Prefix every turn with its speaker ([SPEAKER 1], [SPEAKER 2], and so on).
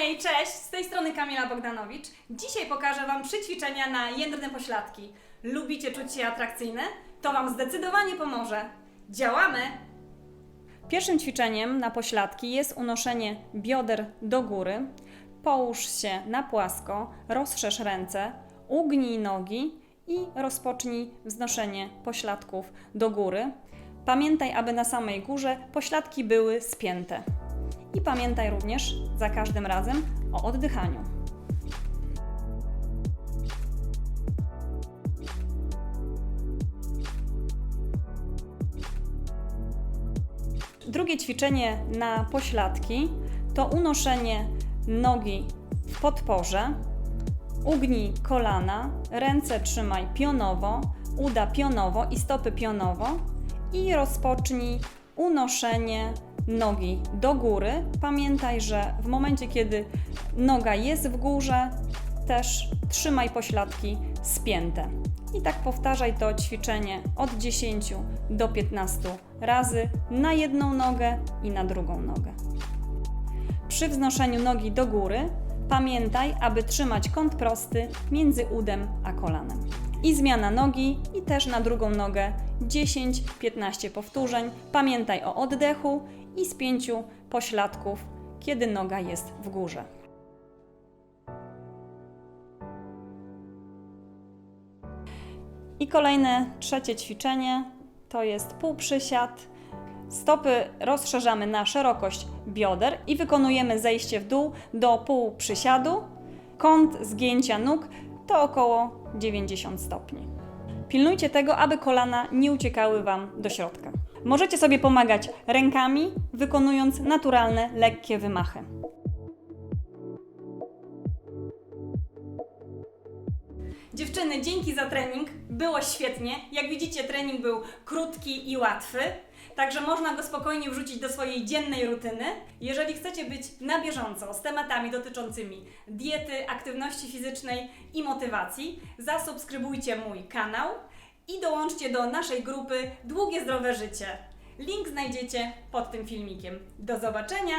[SPEAKER 1] Hej, cześć! Z tej strony Kamila Bogdanowicz. Dzisiaj pokażę Wam trzy ćwiczenia na jędrne pośladki. Lubicie czuć się atrakcyjne? To Wam zdecydowanie pomoże. Działamy! Pierwszym ćwiczeniem na pośladki jest unoszenie bioder do góry. Połóż się na płasko, rozszerz ręce, ugnij nogi i rozpocznij wznoszenie pośladków do góry. Pamiętaj, aby na samej górze pośladki były spięte. I pamiętaj również za każdym razem o oddychaniu. Drugie ćwiczenie na pośladki to unoszenie nogi w podporze. Ugnij kolana, ręce trzymaj pionowo, uda pionowo i stopy pionowo i rozpocznij unoszenie nogi do góry. Pamiętaj, że w momencie, kiedy noga jest w górze, też trzymaj pośladki spięte. I tak powtarzaj to ćwiczenie od 10 do 15 razy na jedną nogę i na drugą nogę. Przy wznoszeniu nogi do góry pamiętaj, aby trzymać kąt prosty między udem a kolanem. I zmiana nogi i też na drugą nogę 10-15 powtórzeń. Pamiętaj o oddechu i spięciu pośladków, kiedy noga jest w górze. I kolejne trzecie ćwiczenie to jest półprzysiad. Stopy rozszerzamy na szerokość bioder i wykonujemy zejście w dół do półprzysiadu. Kąt zgięcia nóg to około 90 stopni. Pilnujcie tego, aby kolana nie uciekały Wam do środka. Możecie sobie pomagać rękami, wykonując naturalne, lekkie wymachy. Dziewczyny, dzięki za trening. Było świetnie. Jak widzicie, trening był krótki i łatwy. Także można go spokojnie wrzucić do swojej dziennej rutyny. Jeżeli chcecie być na bieżąco z tematami dotyczącymi diety, aktywności fizycznej i motywacji, zasubskrybujcie mój kanał i dołączcie do naszej grupy Długie Zdrowe Życie. Link znajdziecie pod tym filmikiem. Do zobaczenia!